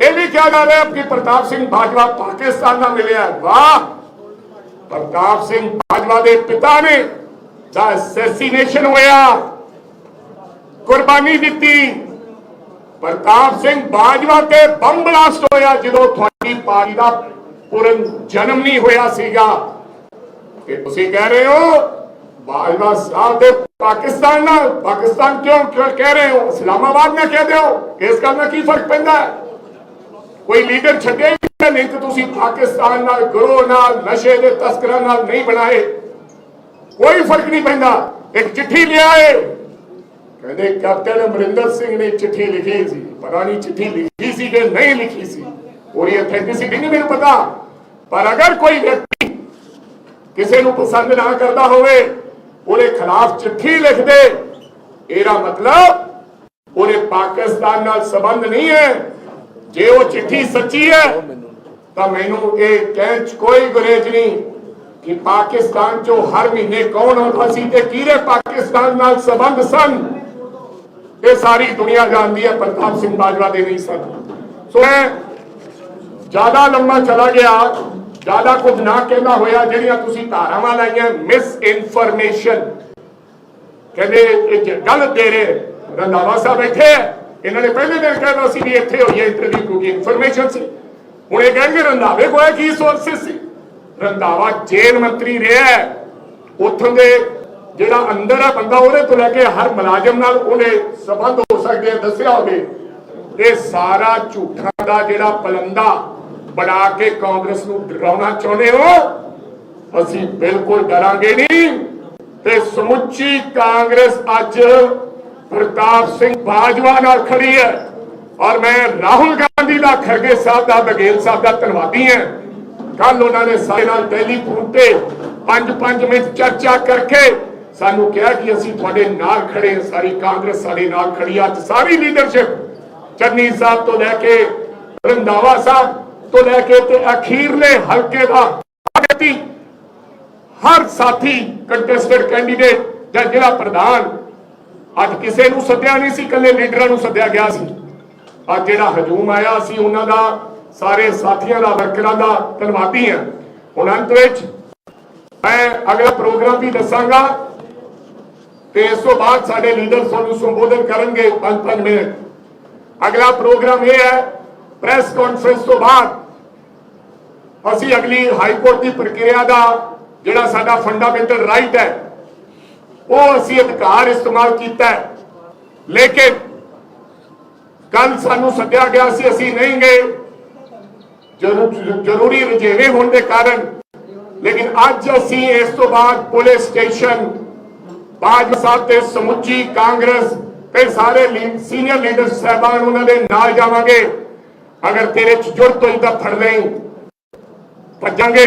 ਇਹ ਵੀ ਕਿਹਾ ਜਾ ਰਿਹਾ ਕਿ ਪ੍ਰਤਾਪ ਸਿੰਘ ਬਾਜਵਾ ਪਾਕਿਸਤਾਨ ਨਾਲ ਮਿਲਿਆ ਵਾਹ! ਪ੍ਰਤਾਪ ਸਿੰਘ ਬਾਜਵਾ ਦੇ ਪਿਤਾ ਨੇ ਦਾ ਅਸੈਸੀਨੇਸ਼ਨ ਹੋਇਆ। ਕੁਰਬਾਨੀ ਦਿੱਤੀ। ਪ੍ਰਤਾਪ ਸਿੰਘ ਬਾਜਵਾ ਤੇ ਬੰਬ ਬਲਾਸਟ ਹੋਇਆ ਜਦੋਂ ਤੁਹਾਡੀ ਪਾਰਟੀ ਦਾ ਪੂਰਨ ਜਨਮ ਨਹੀਂ ਹੋਇਆ ਸੀਗਾ। ਕਿ ਤੁਸੀਂ ਕਹਿ ਰਹੇ ਹੋ, ਬਾਜਵਾ ਸਾਹਿਬ ਦੇ ਪਾਕਿਸਤਾਨ ਨਾਲ, ਪਾਕਿਸਤਾਨ ਕਿਉਂ ਕਹਿ ਰਹੇ ਹੋ? ਇਸਲਾਮਾਬਾਦ ਨਾਲ ਕਹਿ ਦਿਓ। ਇਸ ਗੱਲ ਨਾਲ ਕੀ ਫ਼ਰਕ ਪੈਂਦਾ ਕੋਈ ਲੀਡਰ ਛੱਡਿਆ ਨਹੀਂ ਲਿੰਕ ਤੁਸੀਂ ਪਾਕਿਸਤਾਨ ਨਾਲ ਗਰੋਹ ਨਾਲ, ਨਸ਼ੇ ਦੇ ਤਸਕਰਾਂ ਨਾਲ ਨਹੀਂ ਬਣਾਏ। ਕੋਈ ਫ਼ਰਕ ਨਹੀਂ ਪੈਂਦਾ। ਇੱਕ ਚਿੱਠੀ ਲਿਆਏ। ਕਹਿੰਦੇ, ਕੈਪਟਨ ਅਮਰਿੰਦਰ ਸਿੰਘ ਨੇ ਚਿੱਠੀ ਲਿਖੀ ਸੀ। ਪਤਾ ਪੁਰਾਣੀ ਚਿੱਠੀ ਲਿਖੀ ਸੀ ਕਿ ਨਹੀਂ ਲਿਖੀ ਸੀ। ਉਹਦੀ ਅਥੈਂਟਿਸਿਟੀ ਨਹੀਂ ਮੈਨੂੰ ਪਤਾ। ਪਰ ਅਗਰ ਕੋਈ ਵਿਅਕਤੀ ਕਿਸੇ ਨੂੰ ਪਸੰਦ ਨਾ ਕਰਦਾ ਹੋਵੇ, ਉਹਦੇ ਖਿਲਾਫ ਚਿੱਠੀ ਲਿਖ ਦੇ, ਇਹਦਾ ਮਤਲਬ ਉਹਦੇ ਪਾਕਿਸਤਾਨ ਨਾਲ ਸੰਬੰਧ ਨਹੀਂ ਹੈ। ਜੇ ਉਹ ਚਿੱਠੀ ਸੱਚੀ ਹੈ, ਤਾਂ ਮੈਨੂੰ ਇਹ ਕਹਿਣ 'ਚ ਕੋਈ ਗੁਰੇਜ ਨਹੀਂ ਕਿ ਪਾਕਿਸਤਾਨ 'ਚੋਂ ਹਰ ਮਹੀਨੇ ਕੌਣ ਆਉਂਦਾ ਸੀ ਤੇ ਕਿਹੜੇ ਪਾਕਿਸਤਾਨ ਨਾਲ ਸੰਬੰਧ ਸਨ। ਇਹ ਸਾਰੀ ਦੁਨੀਆ ਜਾਣਦੀ ਹੈ, ਪ੍ਰਤਾਪ ਸਿੰਘ ਬਾਜਵਾ ਦੇ ਨਹੀਂ ਸਨ। ਸੋ ਮੈਂ ਜ਼ਿਆਦਾ ਲੰਮਾ ਚਲਾ ਗਿਆ, ਜ਼ਿਆਦਾ ਕੁਝ ਨਾ ਕਹਿੰਦਾ ਹੋਇਆ, ਜਿਹੜੀਆਂ ਤੁਸੀਂ ਧਾਰਾਵਾਂ ਲਾਈਆਂ ਮਿਸ ਇਨਫੋਰਮੇਸ਼ਨ ਕਹਿੰਦੇ, ਇਹ ਗਲਤ ਦੇ ਰਹੇ ਰੰਧਾਵਾ ਸਾਹਿਬ ਬੈਠੇ ਇਹਨਾਂ ਨੇ ਪਹਿਲੇ ਦਿਨ ਕਹਿਣਾ ਸੀ ਵੀ ਇੱਥੇ ਹੋਈ ਹੈ ਇੰਟਰਵਿਊ ਕਿਉਂਕਿ ਇਨਫੋਰਮੇਸ਼ਨ ਸੀ। ਹੁਣ ਇਹ ਕਹਿਣਗੇ, ਰੰਧਾਵੇ ਕੋਲ ਕੀ ਸੋਰਸਿਸ ਸੀ? ਰੰਧਾਵਾ ਜੇਲ੍ਹ ਮੰਤਰੀ ਰਿਹਾ ਉੱਥੋਂ ਦੇ ਜਿਹੜਾ ਅੰਦਰ ਆ ਬੰਦਾ, ਉਹਦੇ ਤੋਂ ਲੈ ਕੇ ਹਰ ਮੁਲਾਜ਼ਮ ਨਾਲ ਉਹਦੇ ਸੰਬੰਧ ਹੋ ਸਕਦੇ ਆ, ਦੱਸਿਆ ਹੋਵੇ। ਇਹ ਸਾਰਾ ਝੂਠਾਂ ਦਾ ਜਿਹੜਾ ਪਲੰਦਾ ਬਣਾ ਕੇ ਕਾਂਗਰਸ ਨੂੰ ਡਰਾਉਣਾ ਚਾਹੁੰਦੇ ਹੋ? ਅਸੀਂ ਬਿਲਕੁਲ ਡਰਾਂਗੇ ਨਹੀਂ। ਤੇ ਸਮੁੱਚੀ ਕਾਂਗਰਸ ਅੱਜ ਪ੍ਰਤਾਪ ਸਿੰਘ ਬਾਜਵਾ ਨਾਲ ਖੜੀ ਹੈ। ਔਰ ਮੈਂ ਰਾਹੁਲ ਗਾਂਧੀ ਦਾ ਖਰਗੇ ਸਾਹਿਬ ਦਾ ਬਗੇਲ ਸਾਹਿਬ ਦਾ ਧੰਨਵਾਦੀ ਹਾਂ। ਕੱਲ ਉਹਨਾਂ ਨੇ ਸਾਡੇ ਨਾਲ ਟੈਲੀਫੋਨ ਤੇ 5-5 ਮਿੰਟ ਚਰਚਾ ਕਰਕੇ ਸਾਨੂੰ ਕਿਹਾ ਕਿ ਅਸੀਂ ਤੁਹਾਡੇ ਨਾਲ ਖੜੇ ਹਾਂ। ਸਾਰੀ ਕਾਂਗਰਸ ਸਾਡੇ ਨਾਲ ਖੜੀ ਅੱਜ ਸਾਰੀ ਲੀਡਰਸ਼ਿਪ ਚੰਨੀ ਸਾਹਿਬ ਤੋਂ ਲੈ ਕੇ ਰੰਧਾਵਾ ਸਾਹਿਬ ਤੋਂ ਲੈ ਕੇ ਤੇ ਅਖੀਰਲੇ ਹਲਕੇ ਦਾ ਅਗਤੀ ਹਰ ਸਾਥੀ ਕੰਟੈਸਟਡ ਕੈਂਡੀਡੇਟ ਜਾਂ ਜ਼ਿਲ੍ਹਾ ਪ੍ਰਧਾਨ ਅੱਜ ਕਿਸੇ ਨੂੰ ਸੱਦਿਆ ਨਹੀਂ ਸੀ, ਇਕੱਲੇ ਲੀਡਰਾਂ ਨੂੰ ਸੱਦਿਆ ਗਿਆ ਸੀ। ਅੱਜ ਜਿਹੜਾ ਹਜੂਮ ਆਇਆ ਸੀ ਉਹਨਾਂ ਦਾ, ਸਾਰੇ ਸਾਥੀਆਂ ਦਾ, ਵਰਕਰਾਂ ਦਾ ਧੰਨਵਾਦੀ ਹਾਂ। ਹੁਣ ਅੰਤ ਵਿੱਚ ਮੈਂ ਅਗਲਾ ਪ੍ਰੋਗਰਾਮ ਵੀ ਦੱਸਾਂਗਾ ਤੇ ਇਸ ਤੋਂ ਬਾਅਦ ਸਾਡੇ ਲੀਡਰ ਸਾਨੂੰ ਸੰਬੋਧਨ ਕਰਨਗੇ 5-5 ਮਿੰਟ। ਅਗਲਾ ਪ੍ਰੋਗਰਾਮ ਇਹ ਹੈ ਪ੍ਰੈਸ ਕਾਨਫਰੰਸ ਤੋਂ ਬਾਅਦ ਅਸੀਂ ਅਗਲੀ ਹਾਈ ਕੋਰਟ ਦੀ ਪ੍ਰਕਿਰਿਆ ਦਾ ਜਿਹੜਾ ਸਾਡਾ ਫੰਡਾਮੈਂਟਲ ਰਾਈਟ ਹੈ, ਉਹ ਅਸੀਂ ਅਧਿਕਾਰ ਇਸਤੇਮਾਲ ਕੀਤਾ ਹੈ। ਲੇਕਿਨ ਕੱਲ ਸਾਨੂੰ ਸੱਦਿਆ ਗਿਆ ਸੀ, ਅਸੀਂ ਨਹੀਂ ਗਏ। ਜ਼ਰੂਰੀ ਰਜੇਵੇਂ ਹੋਣ ਦੇ ਕਾਰਨ। ਲੇਕਿਨ ਅੱਜ ਅਸੀਂ ਇਸ ਤੋਂ ਬਾਅਦ ਪੁਲਿਸ ਸਟੇਸ਼ਨ ਬਾਜਵਾ ਸਾਹਿਬ ਤੇ ਸਮੁੱਚੀ ਕਾਂਗਰਸ ਤੇ ਸਾਰੇ ਸੀਨੀਅਰ ਲੀਡਰ ਸਾਹਿਬਾਨ ਉਹਨਾਂ ਦੇ ਨਾਲ ਜਾਵਾਂਗੇ। ਅਗਰ ਤੇਰੇ ਚ ਜੁਰਤ ਹੋਈ ਤਾਂ ਫੜ ਲਈ ਭੱਜਾਂਗੇ।